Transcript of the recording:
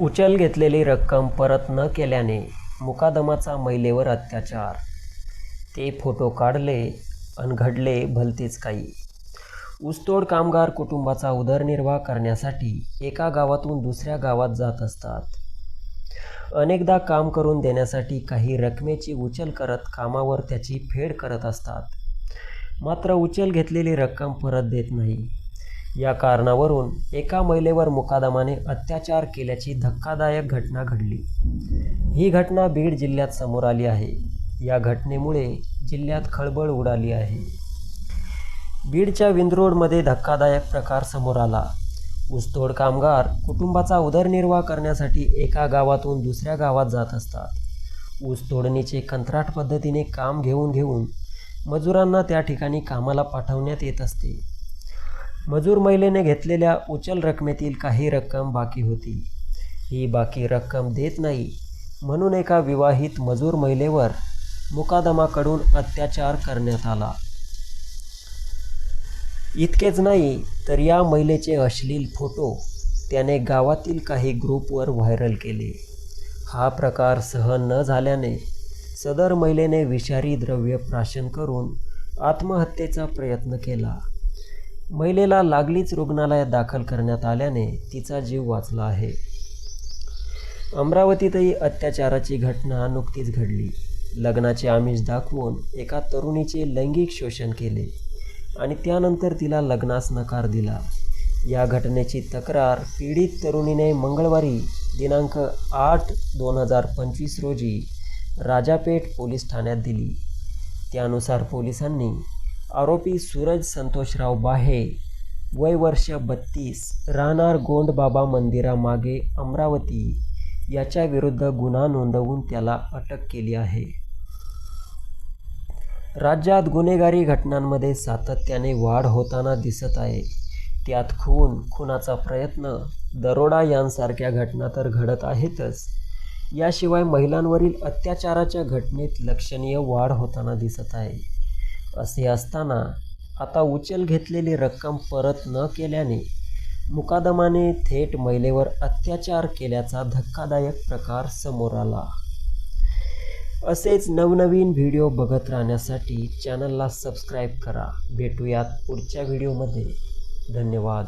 उचल घेतलेली रक्कम परत न केल्याने मुकादमाचा महिलेवर अत्याचार. ते फोटो काढले अन घडले भलतेच काही. ऊसतोड कामगार कुटुंबाचा उदरनिर्वाह करण्यासाठी एका गावातून दुसऱ्या गावात जात असतात. अनेकदा काम करून देण्यासाठी काही रकमेची उचल करत कामावर त्याची फेड करत असतात. मात्र उचल घेतलेली रक्कम परत देत नाही. या कारणावरून एका महिलेवर मुकादमाने अत्याचार केल्याची धक्कादायक घटना घडली. ही घटना बीड जिल्ह्यात समोर आली आहे. या घटनेमुळे जिल्ह्यात खळबळ उडाली आहे. बीडच्या विंदरोडमध्ये धक्कादायक प्रकार समोर आला. ऊसतोड कामगार कुटुंबाचा उदरनिर्वाह करण्यासाठी एका गावातून दुसऱ्या गावात जात असतात. ऊस तोडणीचे कंत्राट पद्धतीने काम घेऊन घेऊन मजुरांना त्या ठिकाणी कामाला पाठवण्यात येत असते. मजूर महिलेने घेतलेल्या उचल रकमेतील काही रक्कम बाकी होती. ही बाकी रक्कम देत नाही. म्हणून एका विवाहित मजूर महिलेवर मुकादमाकडून अत्याचार करण्यात आला. इतकेच नाही तर या महिलेचे अश्लील फोटो त्याने गावातील काही ग्रुपवर व्हायरल केले. हा प्रकार सहन न झाल्याने सदर महिलेने विषारी द्रव्य प्राशन करून आत्महत्येचा प्रयत्न केला. महिलेला लागलीच रुग्णालयात दाखल करण्यात आल्याने तिचा जीव वाचला आहे. अमरावतीतही अत्याचाराची घटना नुकतीच घडली. लग्नाचे आमिष दाखवून एका तरुणीचे लैंगिक शोषण केले आणि त्यानंतर तिला लग्नास नकार दिला. या घटनेची तक्रार पीडित तरुणीने मंगळवारी दिनांक आठ दोन हजार पंचवीस रोजी राजापेठ पोलीस ठाण्यात दिली. त्यानुसार पोलिसांनी आरोपी सूरज संतोषराव बाहे वय वर्ष बत्तीस राहणार गोंडबाबा मंदिरामागे अमरावती याच्या विरुद्ध गुन्हा नोंदवून त्याला अटक केली आहे. राज्यात गुन्हेगारी घटनांमध्ये सातत्याने वाढ होताना दिसत आहे. त्यात खून खुनाचा प्रयत्न दरोडा यांसारख्या घटना तर घडत आहेतच. याशिवाय महिलांवरील अत्याचाराच्या घटनेत लक्षणीय वाढ होताना दिसत आहे. असे असताना आता उचल घेतलेली रक्कम परत न केल्याने मुकादमाने थेट महिलेवर अत्याचार केल्याचा धक्कादायक प्रकार समोर आला. असेच नवनवीन व्हिडिओ बघत राहण्यासाठी चॅनलला सबस्क्राईब करा. भेटूयात पुढच्या व्हिडिओमध्ये. धन्यवाद.